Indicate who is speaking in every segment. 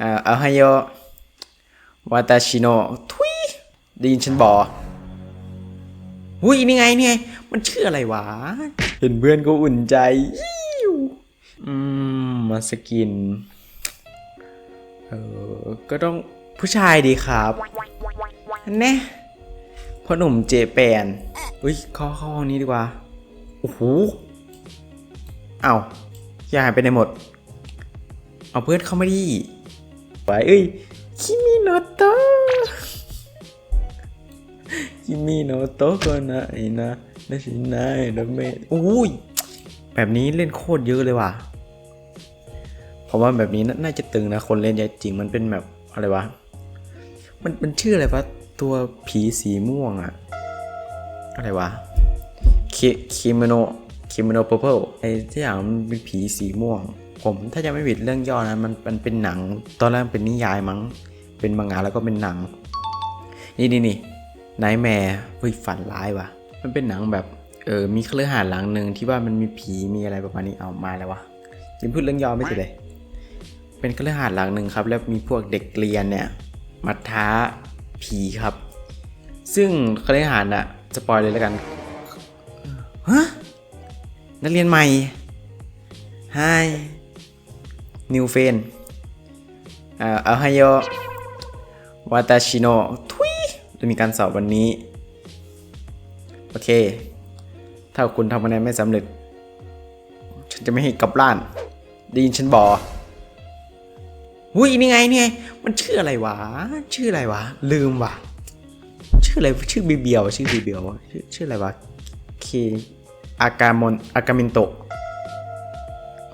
Speaker 1: อ่าเอาไฮโยวาตาชิโนทุยได้ยินฉันบอกหุ้ยนี่ไงนี่ไง มันชื่ออะไรวะ เห็นเพื่อนก็อุ่นใจ อืม มาสกิน เออ ก็ต้องผู้ชายดีครับแน่พ่อหนุ่มเจแปนอุ้ยเข้าเข้าห้องนี้ดีกว่า โอ้โห เอาอย่าหายไปไหนหมด เอาเพื่อนเข้ามาดิ ไปเอ้ยคิมิโนโตะคิมิโนโตะก็นะไอ้นะนะชินายนะเมะโอ้ยแบบนี้เล่นโคตรเยอะเลยว่ะเพราะว่าแบบนี้น่าจะตึงนะ คนเล่นใหญ่จริงมันเป็นแบบอะไรวะ มันมันชื่ออะไรวะ ตัวผีสีม่วงอะอะไรวะคิคิโมโนคิมโนเพอร์เพลไอ้ที่อย่างมันเป็นผีสีม่วง ผมถ้าจะไม่ผิดเรื่องย่อนะมันมันเป็นหนัง ตอนแรกเป็นนิยายมั้ง เป็นมังงะแล้วก็เป็นหนัง นี่นี่นี่ไนแมร์เฮ้ยฝันร้ายว่ะ มันเป็นหนังแบบเออมีเครือหาสน์หลังหนึ่งที่ว่ามันมีผีมีอะไรประมาณนี้เอามาแล้ววะยังพูดเรื่องย่อไม่ติดเลย เป็นเครือหาสน์หลังหนึ่งครับ แล้วมีพวกเด็กเรียนเนี่ยมาท้าผีครับ ซึ่งเครือหาสน์อะสปอยเลยแล้วกันฮะนักเรียนใหม่ Hi New friend อ่าเอาไฮโยวาตาชิโนทุยจะมีการสอบวันนี้ โอเค ถ้าคุณทำคะแนนไม่สำเร็จ ฉันจะไม่ให้กลับบ้าน ได้ยินฉันบอกหุ้ยนี่ไงนี่ไง มันชื่ออะไรวะ ชื่ออะไรวะ ลืมวะชื่ออะไร ชื่อบีเบียว ชื่อบีเบียว ชื่อชื่ออะไรวะ เค อากามอน อากามินโตะ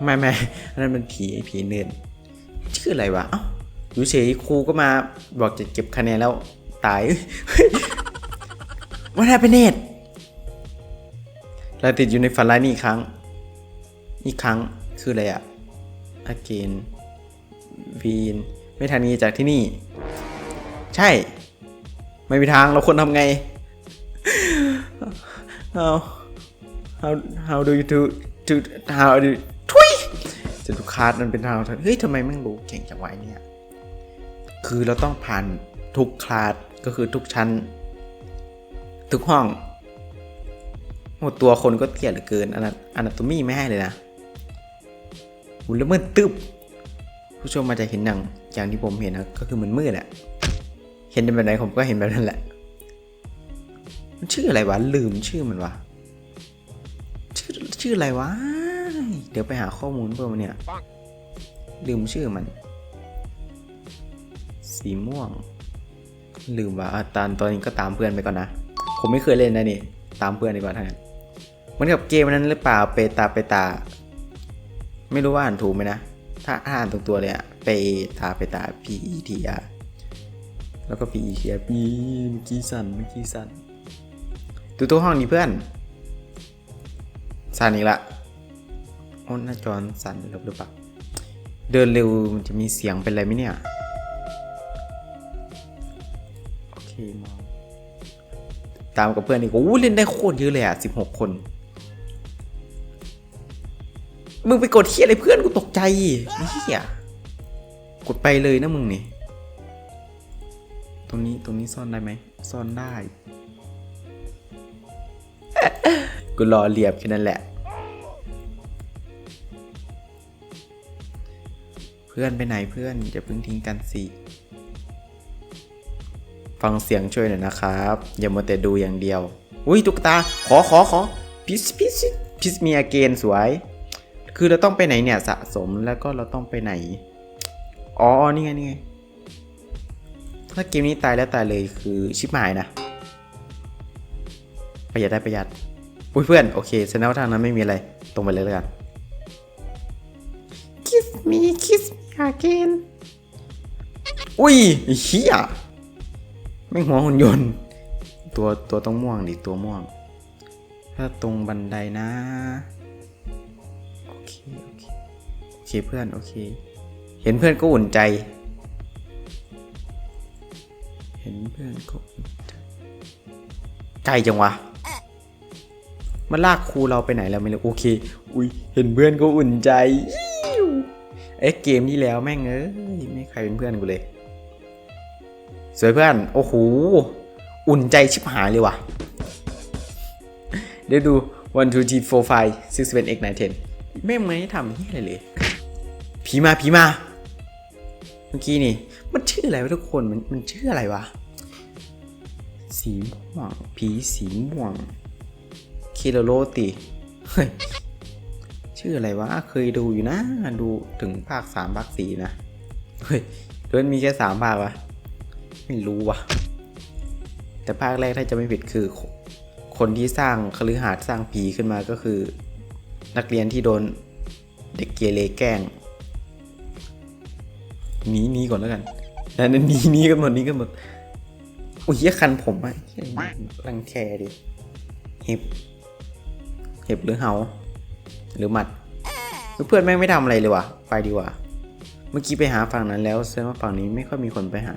Speaker 1: ไม่ไม่อันนั้นมันผีไอ้ผีเนินชื่ออะไรวะเอ้าอยู่เฉยครูก็มาบอกจะเก็บคะแนนแล้วตายวันแฮปเนตเราติดอยู่ในฝันร้ายนี่อีกครั้ง อีกครั้งคืออะไรอะ again วีนไม่ทันงี้จากที่นี่ ใช่ ไม่มีทางเราควรทำไง how how how do you do do how do you จะทุกคลาสมันเป็นทางเฮ้ยทำไมแม่งรู้เก่งจังวะไอเนี่ยคือเราต้องผ่านทุกคลาสก็คือทุกชั้น ทุกห้องโอ้ตัวคนก็เตี้ยเหลือเกินอนาอนาโตมี่ไม่ให้เลยนะหุ่นละเมิดตึบผู้ชมมาจะเห็นหนังอย่างที่ผมเห็นนะก็คือมันมืดอะเห็นแบบไหนผมก็เห็นแบบนั้นแหละ มันชื่ออะไรวะลืมชื่อมันวะชื่อชื่ออะไรวะ เดี๋ยวไปหาข้อมูลเพิ่มเนี่ยลืมชื่อมัน สีม่วง ลืมว่าอะตอนตอนนี้ก็ตามเพื่อนไปก่อนนะ ผมไม่เคยเล่นนะนี่ ตามเพื่อนดีกว่าทั้งนั้นเหมือนกับเกมนั้นหรือเปล่าเปตาเปตา ไม่รู้ว่าอ่านถูกไหมนะ ถ้าอ่านตรงตัวเลยอะเปตาเปตา P E T R แล้วก็ P E T R P เมื่อกี้สั่นเมื่อกี้สั่นดูตัวห้องนี้เพื่อนสั่นอีกละ โอ้หน้าจอสั่นหรือเปล่าเดินเร็วมันจะมีเสียงเป็นอะไรไหมเนี่ย โอเคมองตามกับเพื่อนอีกโอ้เล่นได้โคตรเยอะเลยอะสิบหกคน มึงไปกดเฮียอะไรเพื่อนกูตกใจเฮียกดไปเลยนะมึงนี่ ตรงนี้ตรงนี้ซ่อนได้ไหมซ่อนได้ กูรอเรียบแค่นั้นแหละ พื่อนไปไหนเพื่อนอย่าเพิ่งทิ้งกันสิ ฟังเสียงช่วยหน่อยนะครับ อย่ามัวแต่ดูอย่างเดียว อุ้ยตุ๊กตา ขอขอขอพิสพิสพิสมีอาเกนสวย คือเราต้องไปไหนเนี่ยสะสมแล้วก็เราต้องไปไหน อ๋อ นี่ไงนี่ไง ถ้าเกมนี้ตายแล้วตายเลยคือชิบหายนะ ประหยัดได้ประหยัด อุ้ยเพื่อนโอเคแสดงว่าทางนั้นไม่มีอะไร ตรงไปเลยแล้วกัน kiss me kiss me again อุ้ยเหี้ยไม่หัวหุ่นยนต์ ตัวตัวต้องม่วงดิตัวม่วง ถ้าตรงบันไดนะ โอเค โอเค โอเคเพื่อน โอเค เห็นเพื่อนก็อุ่นใจ เห็นเพื่อนก็อุ่นใจไกลจังวะมันลากครูเราไปไหนแล้วไม่รู้โอเค อุ้ยเห็นเพื่อนก็อุ่นใจ เอ๊ะเกมที่แล้วแม่งเอ้ยไม่ใครเป็นเพื่อนกูเลย สวยเพื่อน โอ้โห อุ่นใจชิบหายเลยว่ะ เดี๋ยวดู one two three four five six seven eight nine ten แม่งไม่ทำที่อะไรเลย ผีมาผีมา เมื่อกี้นี่ มันชื่ออะไรวะทุกคน มันมันชื่ออะไรวะ สีม่วง ผีสีม่วงคิโรโรติ เฮ้ย ชื่ออะไรวะ เคยดูอยู่นะ ดูถึงภาคสามภาคสี่นะ เฮ้ยเดือนมีแค่สามภาควะ ไม่รู้วะแต่ภาคแรกถ้าจะไม่ผิดคือ คนที่สร้างคฤหาสน์สร้างผีขึ้นมาก็คือ นักเรียนที่โดนเด็กเกเรแกล้งหนีหนีก่อนแล้วกันนั่นหนีหนีกันหมดหนี้กันหมดโอ้ยเยคันผมอะรังแคดิเห็บ เห็บหรือเหา หรือหมัด เพื่อนแม่งไม่ทำอะไรเลยว่ะ ไปดีกว่า เมื่อกี้ไปหาฝั่งนั้นแล้วแสดงว่าฝั่งนี้ไม่ค่อยมีคนไปหา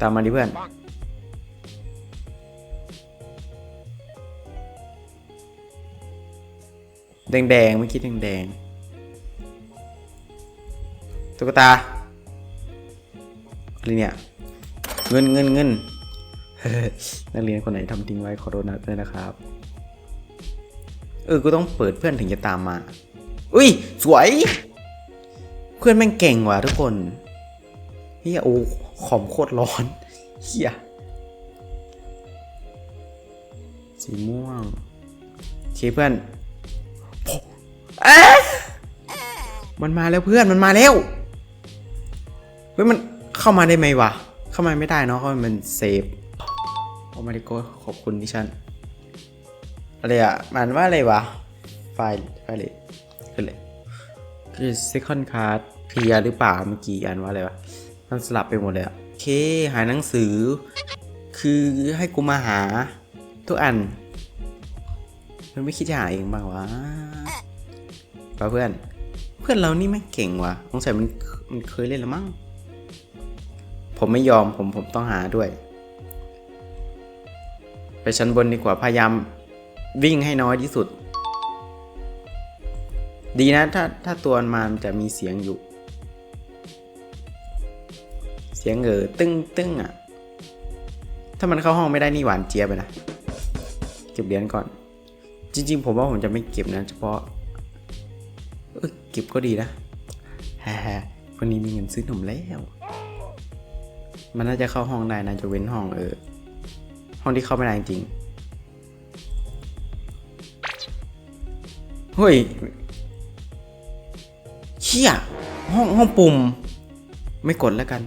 Speaker 1: ตามมาดิเพื่อนแดงๆเมื่อกี้แดงๆตุ๊กตาอะไรเนี่ย เงินเงินเงิน นักเรียนคนไหนทำทิ้งไว้ขอโทษนะด้วยนะครับ เออ กูต้องเปิดเพื่อนถึงจะตามมา อุ้ย สวย เพื่อนแม่งเก่งว่ะทุกคนเฮียโอ้ขอมโคตรร้อนเฮียสีม่วงโอเคเพื่อนเอ๊มันมาแล้วเพื่อนมันมาแล้ว เฮ้ย มันเข้ามาได้ไหมวะ เข้ามาไม่ได้เนาะเพราะมันเซฟ มาริโกขอบคุณที่ฉันอะไรอะ มันว่าอะไรวะ ไฟล์ไฟล์เลยคืออะไรคือ second card เคลียหรือเปล่าเมื่อกี้อ่านว่าอะไรวะมันสลับไปหมดเลยอะโอเค หาหนังสือ คือให้กูมาหา ทุกอัน มันไม่คิดจะหาเองบ้างวะป่ะเพื่อน เพื่อนเรานี่แม่เก่งว่ะสงสัยมันมันเคยเล่นแล้วมั้งผมไม่ยอมผมผมต้องหาด้วย ไปชั้นบนดีกว่าพยายามวิ่งให้น้อยที่สุด ดีนะถ้าถ้าตัวมันมาจะมีเสียงอยู่ เสียงเออตึ้งตึ้งอะ ถ้ามันเข้าห้องไม่ได้นี่หวานเจี๊ยบไปนะ เก็บเหรียญก่อน จริง ๆ ผมว่าผมจะไม่เก็บนะเฉพาะเออเก็บก็ดีนะฮ่าๆวันนี้มีเงินซื้อนมแล้ว มันน่าจะเข้าห้องได้นะจะเว้นห้องเออ ห้องที่เข้าไม่ได้จริงๆเฮ้ยเชี่ยห้องห้องปุ่ม ไม่กดแล้วกัน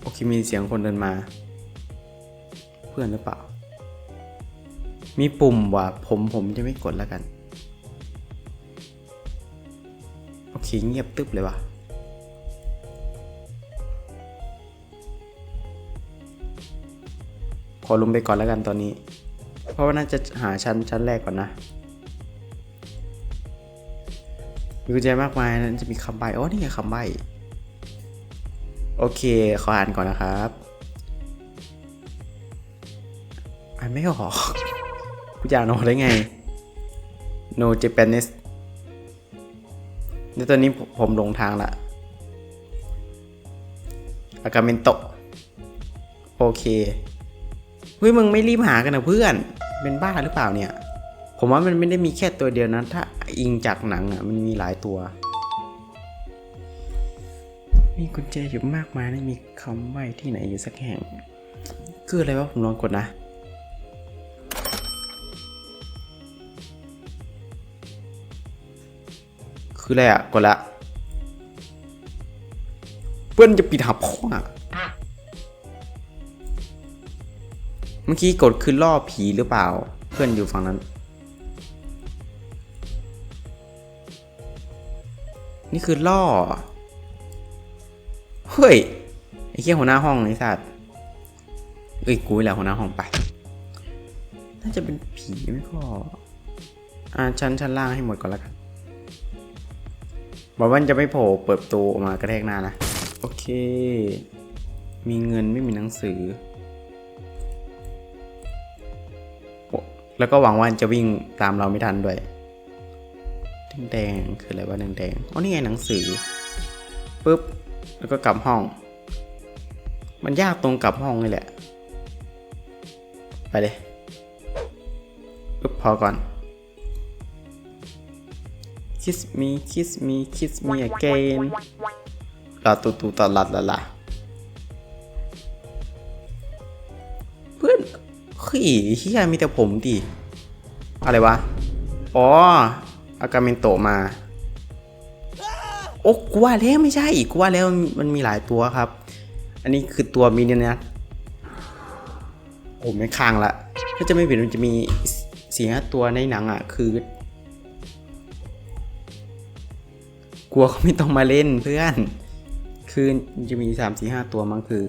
Speaker 1: โอเคมีเสียงคนเดินมา เพื่อนหรือเปล่า มีปุ่มว่ะผมผมจะไม่กดแล้วกัน โอเคเงียบตึ๊บเลยว่ะ อลงไปก่อนแล้วกันตอนนี้ เพราะว่าน่าจะหาชั้นชั้นแรกก่อนนะมีกุญแจมากมายนั้นจะมีคำใบอ๋อนี่ไงคำใบโอเค ขออ่านก่อนนะครับอ่านไม่ออกกูจะอ่านออกได้ไง no Japanese ในตอนนี้ผมลงทางละอากาเมนโตโอเค เฮ้ยมึงไม่รีบหากันนะเพื่อน เป็นบ้าหรือเปล่าเนี่ย ผมว่ามันไม่ได้มีแค่ตัวเดียวนะถ้าอิงจากหนังอะมันมีหลายตัว มีกุญแจอยู่มากมายไม่มีคำใบ้ที่ไหนอยู่สักแห่ง คืออะไรวะผมลองกดนะคืออะไรอะกดละ เพื่อนจะปิดหับพ่ออะ เมื่อกี้กดคือล่อผีหรือเปล่า เพื่อนอยู่ฝั่งนั้น นี่คือล่อ เฮ้ย ไอ้เหี้ยหัวหน้าห้องไอ้สัตว์เอ้ยกูแหละหัวหน้าห้องไป น่าจะเป็นผีไม่ก็ อ่าชั้นชั้นล่างให้หมดก่อนแล้วกันบอกว่าจะไม่โผล่เปิดประตูออกมากระแทกหน้านะ โอเค มีเงินไม่มีหนังสือ แล้วก็หวังว่าจะวิ่งตามเราไม่ทันด้วยแดงๆคืออะไรวะแดงๆอ๋อนี่ไงหนังสือปุ๊บแล้วก็กลับห้อง มันยากตรงกลับห้องนี่แหละ ไปเลยปุ๊บพอก่อน kiss me kiss me kiss me again ลาตูตูตลัดละละ ฮ้ยเฮียมีแต่ผมดิ อะไรวะ อ๋อ อากาเมนโตมา โอ้กูว่าแล้วไม่ใช่อีกูว่าแล้วมันมีหลายตัวครับ อันนี้คือตัวมินินะโอ้ไม่ค้างละถ้าจะไม่ผิดมันจะมีสี่ห้าตัวในหนังอะ คือกลัวเขาไม่ต้องมาเล่นเพื่อน คือจะมีสามสี่ห้าตัวมั้งคือ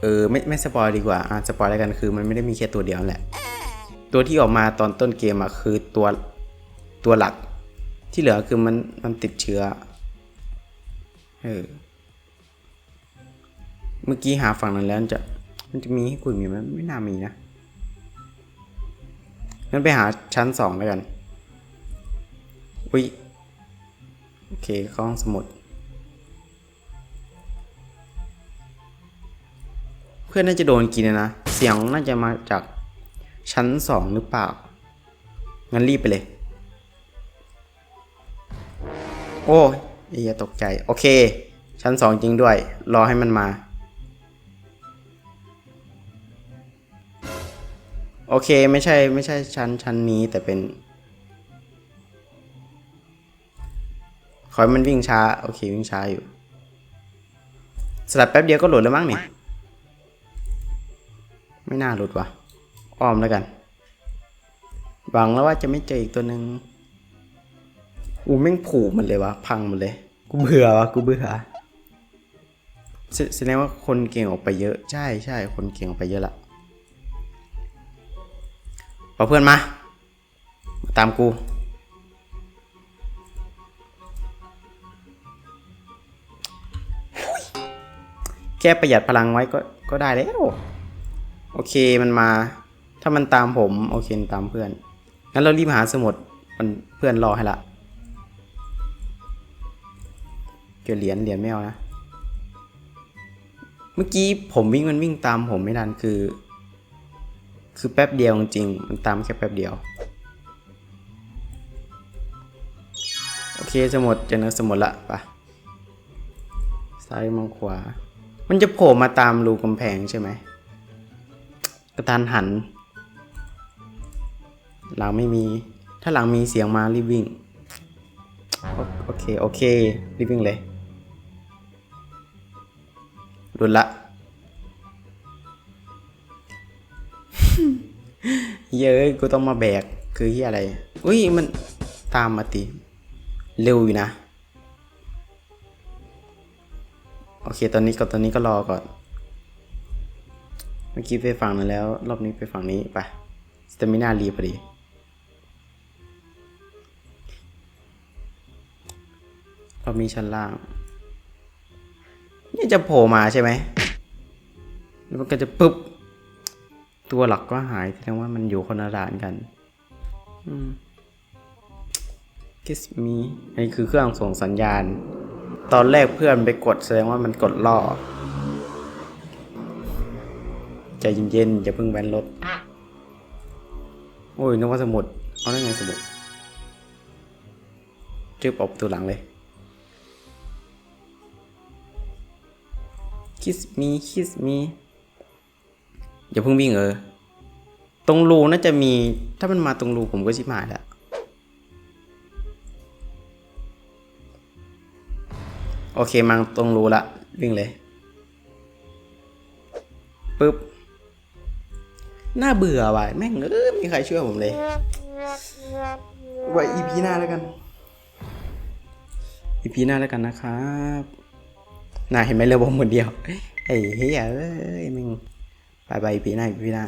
Speaker 1: เออไม่ไม่สปอยดีกว่าอะสปอยแล้วกันคือมันไม่ได้มีแค่ตัวเดียวแหละ ตัวที่ออกมาตอนต้นเกมอะคือตัวตัวหลัก ที่เหลือคือมันมันติดเชื้อเออเมื่อกี้หาฝั่งนั้นแล้วจะมันจะมีให้คุยมีไหมไม่น่ามีนะงั้นไปหาชั้นสองแล้วกันอุ้ยโอเคเข้าห้องสมุด เพื่อนน่าจะโดนกินนะนะ เสียงน่าจะมาจากชั้นสองหรือเปล่า งั้นรีบไปเลย โอ้ยอ้เหี้ยตกใจ โอเค ชั้นสองจริงด้วย รอให้มันมา โอเคไม่ใช่ไม่ใช่ชั้นชั้นนี้แต่เป็น ขอให้มันวิ่งช้า โอเควิ่งช้าอยู่สลับแป๊บเดียวก็โหลดแล้วมั้งเนี่ย ไม่น่าหลุดว่ะอ้อมแล้วกัน หวังแล้วว่าจะไม่เจออีกตัวหนึ่งอูแม่งผูกมันเลยวะพังหมันเลย กูเบื่อวะกูเบื่อแสแสดงว่าคนเก่งออกไปเยอะ ใช่ใช่คนเก่งออกไปเยอะละเอาเพื่อนมา มาตามกู แค่ประหยัดพลังไว้ก็ก็ได้แล้ว โอเคมันมา ถ้ามันตามผมโอเคตามเพื่อน งั้นเรารีบหาสมุดมันเพื่อนรอให้ละเกี่ยวเหรียญเหรียญไม่เอานะ เมื่อกี้ผมวิ่งมันวิ่งตามผมไม่ทันคือ คือแป๊บเดียวจริงมันตามแค่แป๊บเดียว โอเคสมุดจอเนื้อสมุดละปะซ้ายมองขวา มันจะโผล่มาตามรูกำแพงใช่ไหม ระตานหัน หลังไม่มี ถ้าหลังมีเสียงมารีบวิ่ง โอโอเค โอเค รีบวิ่งเลยรุนละเย้ยกูต้องมาแบก คือที่อะไร อุ้ย มันตามมาติเร็วอยู่นะ โอเค ตอนนี้ก็ตอนนี้ก็รอก่อน มื่อกี้ไปฝั่งนั้นแล้ว รอบนี้ไปฝั่งนี้ไปสเตมินารีพอดี รอบนี้ชั้นล่าง นี่จะโผล่มาใช่ไหม แล้วมันก็จะปึ๊บ ตัวหลักก็หายแสดงว่ามันอยู่คนละด่านกันอืม kiss me อันนี้คือเครื่องส่งสัญญาณ ตอนแรกเพื่อนไปกดแสดงว่ามันกดล่อ ใจเย็นๆอย่าเพิ่งแว้นรถ โอ้ยนึกว่าสมุด เอาได้ไงสมุดจึ๊บออกประตูหลังเลย kiss me kiss me อย่าเพิ่งวิ่งเออ ตรงรูน่าจะมี ถ้ามันมาตรงรูผมก็ชิบหายแล้วโอเคมาตรงรูละ วิ่งเลย ปึ๊บ น่าเบื่อว่ะแม่งเออมีใครช่วยผมเลยไว้ EP หน้าแล้วกันอีพีหน้าแล้วกันนะครับน่าเห็นไหมเรือผมคนเดียวไอ้เฮียเอ้ยแม่งไปไปอีพีหน้าอีพีหน้า